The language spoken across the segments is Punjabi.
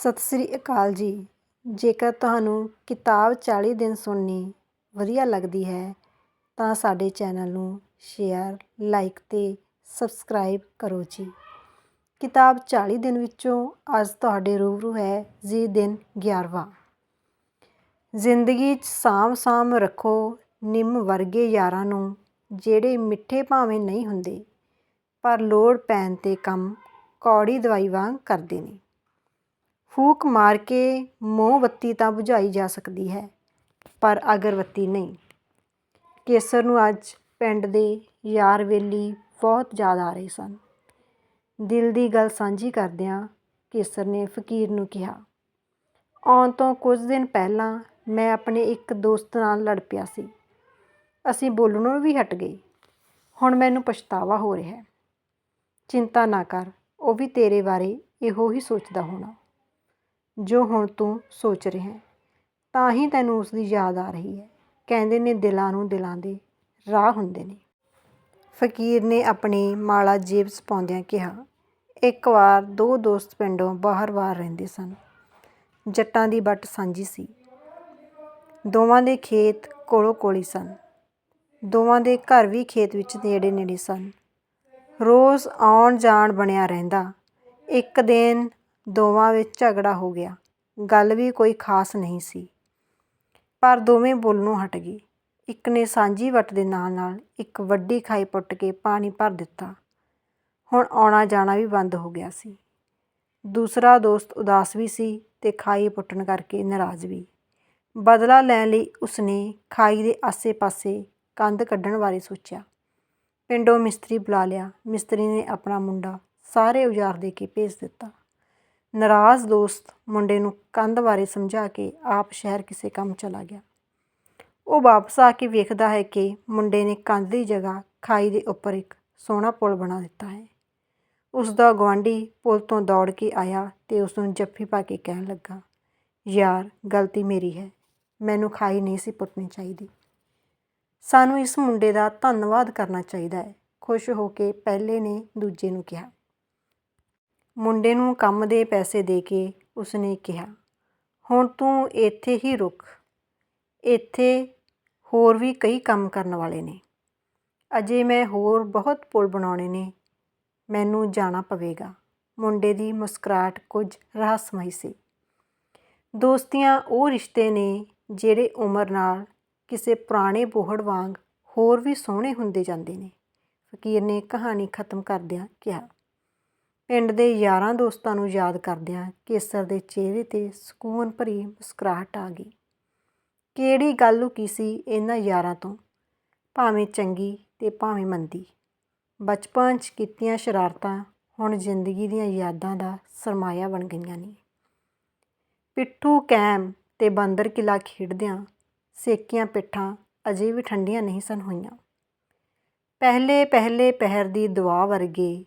ਸਤਿ ਸ੍ਰੀ ਅਕਾਲ ਜੀ। ਜੇਕਰ ਤੁਹਾਨੂੰ ਕਿਤਾਬ 40 ਦਿਨ ਸੁਣਨੀ ਵਧੀਆ ਲੱਗਦੀ ਹੈ, ਤਾਂ ਸਾਡੇ ਚੈਨਲ ਨੂੰ ਸ਼ੇਅਰ, ਲਾਈਕ ਤੇ ਸਬਸਕ੍ਰਾਈਬ ਕਰੋ ਜੀ। ਕਿਤਾਬ 40 ਦਿਨ ਵਿੱਚੋਂ ਅੱਜ ਤੁਹਾਡੇ ਰੂਬਰੂ ਹੈ ਜੀ ਦਿਨ 11ਵਾਂ ਜ਼ਿੰਦਗੀ 'ਚ ਸਾਂਭ ਸਾਂਭ ਰੱਖੋ ਨਿੰਮ ਵਰਗੇ ਯਾਰਾਂ ਨੂੰ, ਜਿਹੜੇ ਮਿੱਠੇ ਭਾਵੇਂ ਨਹੀਂ ਹੁੰਦੇ, ਪਰ ਲੋੜ ਪੈਣ 'ਤੇ ਕੰਮ ਕੌੜੀ ਦਵਾਈ ਵਾਂਗ ਕਰਦੇ ਨੇ। ਫੂਕ ਮਾਰ ਕੇ ਮੋਮਬੱਤੀ ਤਾਂ ਬੁਝਾਈ ਜਾ ਸਕਦੀ ਹੈ, ਪਰ ਅਗਰਬੱਤੀ ਨਹੀਂ। ਕੇਸਰ ਨੂੰ ਅੱਜ ਪਿੰਡ ਦੇ ਯਾਰ ਵੇਲੀ ਬਹੁਤ ਯਾਦ ਆ ਰਹੇ ਸਨ। ਦਿਲ ਦੀ ਗੱਲ ਸਾਂਝੀ ਕਰਦਿਆਂ ਕੇਸਰ ਨੇ ਫਕੀਰ ਨੂੰ ਕਿਹਾ, ਆਉਣ ਤੋਂ ਕੁਝ ਦਿਨ ਪਹਿਲਾਂ ਮੈਂ ਆਪਣੇ ਇੱਕ ਦੋਸਤ ਨਾਲ ਲੜ ਪਿਆ ਸੀ। ਅਸੀਂ ਬੋਲਣੋਂ ਵੀ ਹਟ ਗਏ। ਹੁਣ ਮੈਨੂੰ ਪਛਤਾਵਾ ਹੋ ਰਿਹਾ ਹੈ। ਚਿੰਤਾ ਨਾ ਕਰ, ਉਹ ਵੀ ਤੇਰੇ ਬਾਰੇ ਇਹੋ ਹੀ ਸੋਚਦਾ ਹੋਣਾ। ਜੋ ਹੁਣ ਤੂੰ ਸੋਚ ਰਿਹਾ ਤਾਂ ਹੀ ਤੈਨੂੰ ਉਸ ਦੀ ਯਾਦ ਆ ਰਹੀ ਹੈ। ਕਹਿੰਦੇ ਨੇ ਦਿਲਾਂ ਨੂੰ ਦਿਲਾਂ ਦੇ ਰਾਹ ਹੁੰਦੇ ਨੇ। ਫਕੀਰ ਨੇ ਆਪਣੀ ਮਾਲਾ ਜੇਬ 'ਚ ਪਾਉਂਦਿਆਂ ਕਿਹਾ, ਇੱਕ ਵਾਰ ਦੋ ਦੋਸਤ ਪਿੰਡੋਂ ਬਾਹਰ-ਬਾਹਰ ਰਹਿੰਦੇ ਸਨ। ਜੱਟਾਂ ਦੀ ਵੱਟ ਸਾਂਝੀ ਸੀ। ਦੋਵਾਂ ਦੇ ਖੇਤ ਕੋਲੋ ਕੋਲੀ ਸਨ। ਦੋਵਾਂ ਦੇ ਘਰ ਵੀ ਖੇਤ ਵਿੱਚ ਨੇੜੇ ਨੇੜੇ ਸਨ। ਰੋਜ਼ ਆਉਣ ਜਾਣ ਬਣਿਆ ਰਹਿੰਦਾ। ਇੱਕ ਦਿਨ ਦੋਵਾਂ ਵਿੱਚ ਝਗੜਾ ਹੋ ਗਿਆ। ਗੱਲ ਵੀ ਕੋਈ ਖਾਸ ਨਹੀਂ ਸੀ। ਪਰ ਦੋਵੇਂ ਬੋਲਣੋਂ ਹਟ ਗਏ ਇੱਕ ਨੇ ਸਾਂਝੀ ਵੱਟ ਦੇ ਨਾਲ ਨਾਲ ਇੱਕ ਵੱਡੀ ਖਾਈ ਪੁੱਟ ਕੇ ਪਾਣੀ ਭਰ ਦਿੱਤਾ। ਹੁਣ ਆਉਣਾ ਜਾਣਾ ਵੀ ਬੰਦ ਹੋ ਗਿਆ ਸੀ। ਦੂਸਰਾ ਦੋਸਤ ਉਦਾਸ ਵੀ ਸੀ ਤੇ ਖਾਈ ਪੁੱਟਣ ਕਰਕੇ ਨਾਰਾਜ਼ ਵੀ। ਬਦਲਾ ਲੈਣ ਲਈ ਉਸਨੇ ਖਾਈ ਦੇ ਆਸੇ-ਪਾਸੇ ਕੰਧ ਕੱਢਣ ਬਾਰੇ ਸੋਚਿਆ। ਪਿੰਡੋਂ ਮਿਸਤਰੀ ਬੁਲਾ ਲਿਆ। ਮਿਸਤਰੀ ਨੇ ਆਪਣਾ ਮੁੰਡਾ ਸਾਰੇ ਔਜ਼ਾਰ ਦੇ ਕੇ ਭੇਜ ਦਿੱਤਾ। ਨਾਰਾਜ਼ ਦੋਸਤ ਮੁੰਡੇ ਨੂੰ ਕੰਧ ਬਾਰੇ ਸਮਝਾ ਕੇ ਆਪ ਸ਼ਹਿਰ ਕਿਸੇ ਕੰਮ ਚਲਾ ਗਿਆ। ਉਹ ਵਾਪਸ ਆ ਕੇ ਵੇਖਦਾ ਹੈ ਕਿ ਮੁੰਡੇ ਨੇ ਕੰਧ ਦੀ ਜਗ੍ਹਾ ਖਾਈ ਦੇ ਉੱਪਰ ਇੱਕ ਸੋਹਣਾ ਪੁਲ ਬਣਾ ਦਿੱਤਾ ਹੈ। ਉਸ ਦਾ ਗਵਾਂਢੀ ਪੁਲ ਤੋਂ ਦੌੜ ਕੇ ਆਇਆ ਤੇ ਉਸ ਨੂੰ ਜੱਫੀ ਪਾ ਕੇ ਕਹਿਣ ਲੱਗਾ, ਯਾਰ, ਗਲਤੀ ਮੇਰੀ ਹੈ। ਮੈਨੂੰ ਖਾਈ ਨਹੀਂ ਸੀ ਪੁੱਟਣੀ ਚਾਹੀਦੀ। ਸਾਨੂੰ ਇਸ ਮੁੰਡੇ ਦਾ ਧੰਨਵਾਦ ਕਰਨਾ ਚਾਹੀਦਾ ਹੈ। ਖੁਸ਼ ਹੋ ਕੇ ਪਹਿਲੇ ਨੇ ਦੂਜੇ ਨੂੰ ਕਿਹਾ। ਮੁੰਡੇ ਨੂੰ ਕੰਮ ਦੇ ਪੈਸੇ ਦੇ ਕੇ ਉਸਨੇ ਕਿਹਾ, ਹੁਣ ਤੂੰ ਇੱਥੇ ਹੀ ਰੁਕ। ਇੱਥੇ ਹੋਰ ਵੀ ਕਈ ਕੰਮ ਕਰਨ ਵਾਲੇ ਨੇ। ਅਜੇ ਮੈਂ ਹੋਰ ਬਹੁਤ ਪੁਲ ਬਣਾਉਣੇ ਨੇ। ਮੈਨੂੰ ਜਾਣਾ ਪਵੇਗਾ। ਮੁੰਡੇ ਦੀ ਮੁਸਕਰਾਹਟ ਕੁਝ ਰਹੱਸਮਈ ਸੀ। ਦੋਸਤੀਆਂ ਉਹ ਰਿਸ਼ਤੇ ਨੇ ਜਿਹੜੇ ਉਮਰ ਨਾਲ ਕਿਸੇ ਪੁਰਾਣੇ ਬੋਹੜ ਵਾਂਗ ਹੋਰ ਵੀ ਸੋਹਣੇ ਹੁੰਦੇ ਜਾਂਦੇ ਨੇ। ਫਕੀਰ ਨੇ ਕਹਾਣੀ ਖਤਮ ਕਰਦਿਆਂ ਕਿਹਾ ਪਿੰਡ ਦੇ ਯਾਰਾਂ ਦੋਸਤਾਂ ਨੂੰ ਯਾਦ ਕਰਦਿਆਂ ਕੇਸਰ ਦੇ ਚਿਹਰੇ ਤੇ ਸਕੂਨ ਭਰੀ ਮੁਸਕਰਾਹਟ ਆ ਗਈ। ਕਿਹੜੀ ਗੱਲ ਲੁਕੀ ਸੀ ਇਹਨਾਂ ਯਾਰਾਂ ਤੋਂ? ਭਾਵੇਂ ਚੰਗੀ ਤੇ ਭਾਵੇਂ ਮੰਦੀ। ਬਚਪਨ 'ਚ ਕੀਤੀਆਂ ਸ਼ਰਾਰਤਾਂ ਹੁਣ ਜ਼ਿੰਦਗੀ ਦੀਆਂ ਯਾਦਾਂ ਦਾ ਸਰਮਾਇਆ ਬਣ ਗਈਆਂ ਨੇ। ਪਿੱਠੂ ਕੈਮ ਤੇ ਬਾਂਦਰ ਕਿਲਾ ਖੇਡਦਿਆਂ ਸੇਕੀਆਂ ਪਿੱਠਾਂ ਅਜੇ ਵੀ ਠੰਡੀਆਂ ਨਹੀਂ ਸਨ ਹੋਈਆਂ। ਪਹਿਲੇ ਪਹਿਲੇ ਪਹਿਰ ਦੀ ਦੁਆ ਵਰਗੇ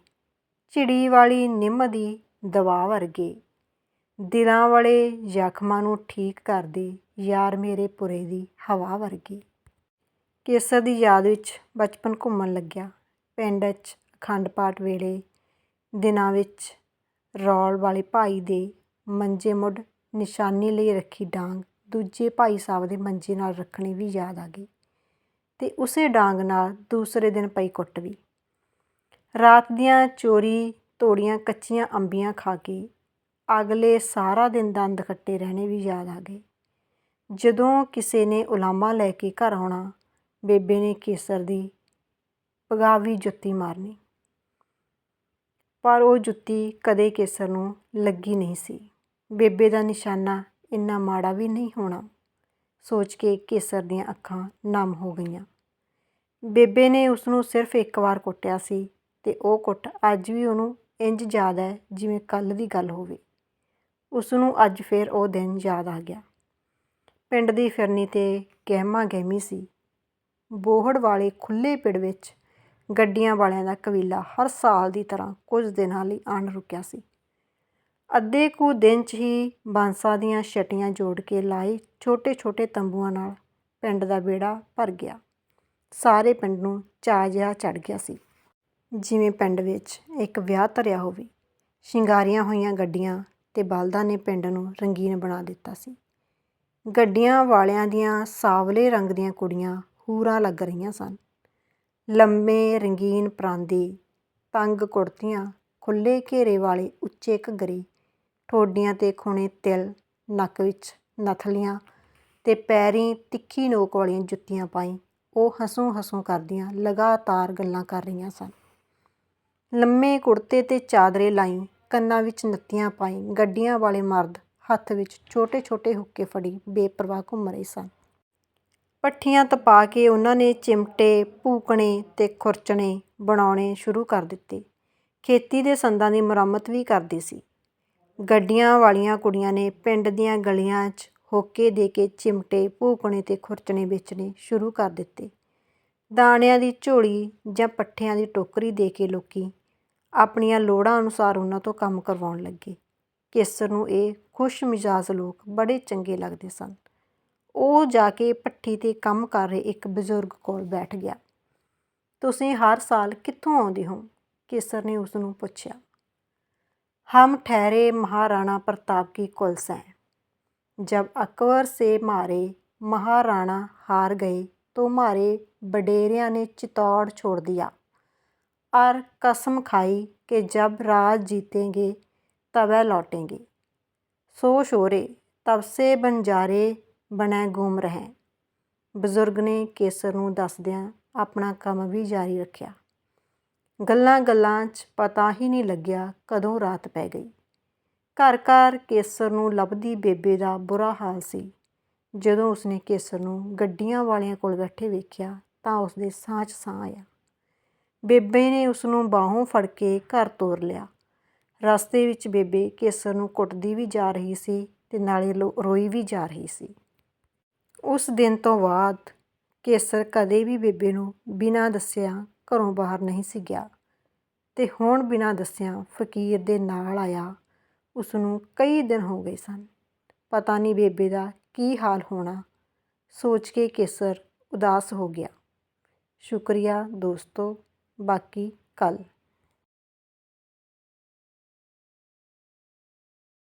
ਝਿੜੀ ਵਾਲੀ ਨਿੰਮ ਦੀ ਦਵਾ ਵਰਗੇ। ਦਿਲਾਂ ਵਾਲੇ ਜ਼ਖਮਾਂ ਨੂੰ ਠੀਕ ਕਰਦੇ ਯਾਰ ਮੇਰੇ ਪੁਰੇ ਦੀ ਹਵਾ ਵਰਗੀ। ਕੇਸਰ ਦੀ ਯਾਦ ਵਿੱਚ ਬਚਪਨ ਘੁੰਮਣ ਲੱਗਿਆ। ਪਿੰਡ 'ਚ ਅਖੰਡ ਪਾਠ ਵੇਲੇ, ਦਿਨਾਂ ਵਿੱਚ ਰੌਲ ਵਾਲੇ ਭਾਈ ਦੇ ਮੰਜੇ ਮੁੱਢ ਨਿਸ਼ਾਨੀ ਲਈ ਰੱਖੀ ਡਾਂਗ ਦੂਜੇ ਭਾਈ ਸਾਹਿਬ ਦੇ ਮੰਜੇ ਨਾਲ ਰੱਖਣੀ ਵੀ ਯਾਦ ਆ ਗਈ। ਤੇ ਉਸੇ ਡਾਂਗ ਨਾਲ ਦੂਸਰੇ ਦਿਨ ਪਈ ਕੁੱਟ ਵੀ। ਰਾਤ ਦੀਆਂ ਚੋਰੀ ਤੋੜੀਆਂ ਕੱਚੀਆਂ ਅੰਬੀਆਂ ਖਾ ਕੇ ਅਗਲੇ ਸਾਰਾ ਦਿਨ ਦੰਦ ਖੱਟੇ ਰਹਿਣੇ ਵੀ ਯਾਦ ਆ ਗਏ। ਜਦੋਂ ਕਿਸੇ ਨੇ ਉਲਾਮਾ ਲੈ ਕੇ ਘਰ ਆਉਣਾ, ਬੇਬੇ ਨੇ ਕੇਸਰ ਦੀ ਪਗਾਵੀ ਜੁੱਤੀ ਮਾਰਨੀ। ਪਰ ਉਹ ਜੁੱਤੀ ਕਦੇ ਕੇਸਰ ਨੂੰ ਲੱਗੀ ਨਹੀਂ ਸੀ। ਬੇਬੇ ਦਾ ਨਿਸ਼ਾਨਾ ਇੰਨਾ ਮਾੜਾ ਵੀ ਨਹੀਂ ਹੋਣਾ। ਸੋਚ ਕੇ ਕੇਸਰ ਦੀਆਂ ਅੱਖਾਂ ਨਮ ਹੋ ਗਈਆਂ। ਬੇਬੇ ਨੇ ਉਸ ਨੂੰ ਸਿਰਫ ਇੱਕ ਵਾਰ ਕੁੱਟਿਆ ਸੀ। ਅਤੇ ਉਹ ਕੁੱਟ ਅੱਜ ਵੀ ਉਹਨੂੰ ਇੰਝ ਯਾਦ ਹੈ ਜਿਵੇਂ ਕੱਲ੍ਹ ਦੀ ਗੱਲ ਹੋਵੇ। ਉਸ ਨੂੰ ਅੱਜ ਫਿਰ ਉਹ ਦਿਨ ਯਾਦ ਆ ਗਿਆ। ਪਿੰਡ ਦੀ ਫਿਰਨੀ ਤੇ ਗਹਿਮਾ ਗਹਿਮੀ ਸੀ। ਬੋਹੜ ਵਾਲੇ ਖੁੱਲੇ ਪਿੜ ਵਿੱਚ ਗੱਡੀਆਂ ਵਾਲਿਆਂ ਦਾ ਕਬੀਲਾ ਹਰ ਸਾਲ ਦੀ ਤਰ੍ਹਾਂ ਕੁਝ ਦਿਨਾਂ ਲਈ ਆਣ ਰੁਕਿਆ ਸੀ। ਅੱਧੇ ਕੁ ਦਿਨ 'ਚ ਹੀ ਬਾਂਸਾਂ ਦੀਆਂ ਛਟੀਆਂ ਜੋੜ ਕੇ ਲਾਏ ਛੋਟੇ ਛੋਟੇ ਤੰਬੂਆਂ ਨਾਲ ਪਿੰਡ ਦਾ ਵਿਹੜਾ ਭਰ ਗਿਆ। ਸਾਰੇ ਪਿੰਡ ਨੂੰ ਚਾਹ ਜਿਹਾ ਚੜ ਗਿਆ ਸੀ। ਜਿਵੇਂ ਪਿੰਡ ਵਿੱਚ ਇੱਕ ਵਿਆਹ ਧਰਿਆ ਹੋਵੇ, ਸ਼ਿੰਗਾਰੀਆਂ ਹੋਈਆਂ ਗੱਡੀਆਂ ਅਤੇ ਬਲਦਾਂ ਨੇ ਪਿੰਡ ਨੂੰ ਰੰਗੀਨ ਬਣਾ ਦਿੱਤਾ ਸੀ। ਗੱਡੀਆਂ ਵਾਲਿਆਂ ਦੀਆਂ ਸਾਵਲੇ ਰੰਗ ਦੀਆਂ ਕੁੜੀਆਂ ਹੂਰਾਂ ਲੱਗ ਰਹੀਆਂ ਸਨ। ਲੰਮੇ ਰੰਗੀਨ ਪਰਾਂਦੇ, ਤੰਗ ਕੁੜਤੀਆਂ ਖੁੱਲੇ ਘੇਰੇ ਵਾਲੇ ਉੱਚੇ ਘੱਗਰੇ, ਠੋਡੀਆਂ ਤੇ ਖੁਣੇ ਤਿਲ, ਨੱਕ ਵਿੱਚ ਨਥਲੀਆਂ ਤੇ ਪੈਰੀਂ ਤਿੱਖੀ ਨੋਕ ਵਾਲੀਆਂ ਜੁੱਤੀਆਂ ਪਾਈ ਉਹ ਹਸੂੰ ਹਸੂੰ ਕਰਦੀਆਂ ਲਗਾਤਾਰ ਗੱਲਾਂ ਕਰ ਰਹੀਆਂ ਸਨ। ਲੰਮੇ ਕੁੜਤੇ ਤੇ ਚਾਦਰੇ ਲਾਈ, ਕੰਨਾਂ ਵਿੱਚ ਨੱਤੀਆਂ ਪਾਈ, ਗੱਡੀਆਂ ਵਾਲੇ ਮਰਦ ਹੱਥ ਵਿੱਚ ਛੋਟੇ ਛੋਟੇ ਹੁੱਕੇ ਫੜੀ, ਬੇਪਰਵਾਹ ਘੁੰਮ ਰਹੇ ਸਨ। ਪੱਠੀਆਂ ਤਪਾ ਕੇ ਉਹਨਾਂ ਨੇ ਚਿਮਟੇ, ਭੂਕਣੇ ਤੇ ਖੁਰਚਣੇ ਬਣਾਉਣੇ ਸ਼ੁਰੂ ਕਰ ਦਿੱਤੇ। ਖੇਤੀ ਦੇ ਸੰਦਾਂ ਦੀ ਮੁਰੰਮਤ ਵੀ ਕਰਦੀ ਸੀ। ਗੱਡੀਆਂ ਵਾਲੀਆਂ ਕੁੜੀਆਂ ਨੇ ਪਿੰਡ ਦੀਆਂ ਗਲੀਆਂ 'ਚ ਹੋਕੇ ਦੇ ਕੇ ਚਿਮਟੇ, ਭੂਕਣੇ ਤੇ ਖੁਰਚਣੇ ਵੇਚਣੇ ਸ਼ੁਰੂ ਕਰ ਦਿੱਤੇ। ਦਾਣਿਆਂ ਦੀ ਝੋਲੀ ਜਾਂ ਪੱਠਿਆਂ ਦੀ ਟੋਕਰੀ ਦੇ ਕੇ ਲੋਕੀ ਆਪਣੀਆਂ ਲੋੜਾਂ ਅਨੁਸਾਰ ਉਹਨਾਂ ਤੋਂ ਕੰਮ ਕਰਵਾਉਣ ਲੱਗੇ ਕੇਸਰ ਨੂੰ ਇਹ ਖੁਸ਼ ਮਿਜਾਜ਼ ਲੋਕ ਬੜੇ ਚੰਗੇ ਲੱਗਦੇ ਸਨ ਉਹ ਜਾ ਕੇ ਪੱਠੀ ਤੇ ਕੰਮ ਕਰ ਰਹੇ ਇੱਕ ਬਜ਼ੁਰਗ ਕੋਲ ਬੈਠ ਗਿਆ ਤੁਸੀਂ ਹਰ ਸਾਲ ਕਿੱਥੋਂ ਆਉਂਦੇ ਹੋ ਕੇਸਰ ਨੇ ਉਸ ਨੂੰ ਪੁੱਛਿਆ हम ठहरे महाराणा प्रताप की कुल से जब अकबर से मारे महाराणा हार गए तो मारे बडेरिया ने चित्तौड़ छोड़ दिया और कसम खाई कि जब राज जीतेंगे तब लौटेंगे सो शोरे तब से बंजारे बने घूम रहे ਬਜ਼ੁਰਗ ਨੇ ਕੇਸਰ ਨੂੰ ਦੱਸਦਿਆਂ ਆਪਣਾ ਕੰਮ ਵੀ ਜਾਰੀ ਰੱਖਿਆ ਗੱਲਾਂ ਗੱਲਾਂ 'ਚ ਪਤਾ ਹੀ ਨਹੀਂ ਲੱਗਿਆ ਕਦੋਂ ਰਾਤ ਪੈ ਗਈ ਘਰ ਘਰ ਕੇਸਰ ਨੂੰ ਲੱਭਦੀ ਬੇਬੇ ਦਾ ਬੁਰਾ ਹਾਲ ਸੀ ਜਦੋਂ ਉਸਨੇ ਕੇਸਰ ਨੂੰ ਗੱਡੀਆਂ ਵਾਲਿਆਂ ਕੋਲ ਬੈਠੇ ਵੇਖਿਆ ਤਾਂ ਉਸਦੇ ਸਾਹ 'ਚ ਸਾਹ ਆਇਆ ਬੇਬੇ ਨੇ ਉਸ ਨੂੰ ਬਾਹੋਂ ਫੜ ਕੇ ਘਰ ਤੋਰ ਲਿਆ। ਰਸਤੇ ਵਿੱਚ ਬੇਬੇ ਕੇਸਰ ਨੂੰ ਕੁੱਟਦੀ ਵੀ ਜਾ ਰਹੀ ਸੀ ਤੇ ਨਾਲੇ ਲੋ- ਰੋਈ ਵੀ ਜਾ ਰਹੀ ਸੀ। ਉਸ ਦਿਨ ਤੋਂ ਬਾਅਦ ਕੇਸਰ ਕਦੇ ਵੀ ਬੇਬੇ ਨੂੰ ਬਿਨਾਂ ਦੱਸਿਆ ਘਰੋਂ ਬਾਹਰ ਨਹੀਂ ਸੀ ਗਿਆ ਤੇ ਹੁਣ ਬਿਨਾਂ ਦੱਸਿਆ ਫਕੀਰ ਦੇ ਨਾਲ ਆਇਆ। ਉਸ ਨੂੰ ਕਈ ਦਿਨ ਹੋ ਗਏ ਸਨ। ਪਤਾ ਨਹੀਂ ਬੇਬੇ ਦਾ ਕੀ ਹਾਲ ਹੋਣਾ। ਸੋਚ ਕੇ ਕੇਸਰ ਉਦਾਸ ਹੋ ਗਿਆ। ਸ਼ੁਕਰੀਆ ਦੋਸਤੋ। ਬਾਕੀ ਕੱਲ੍ਹ।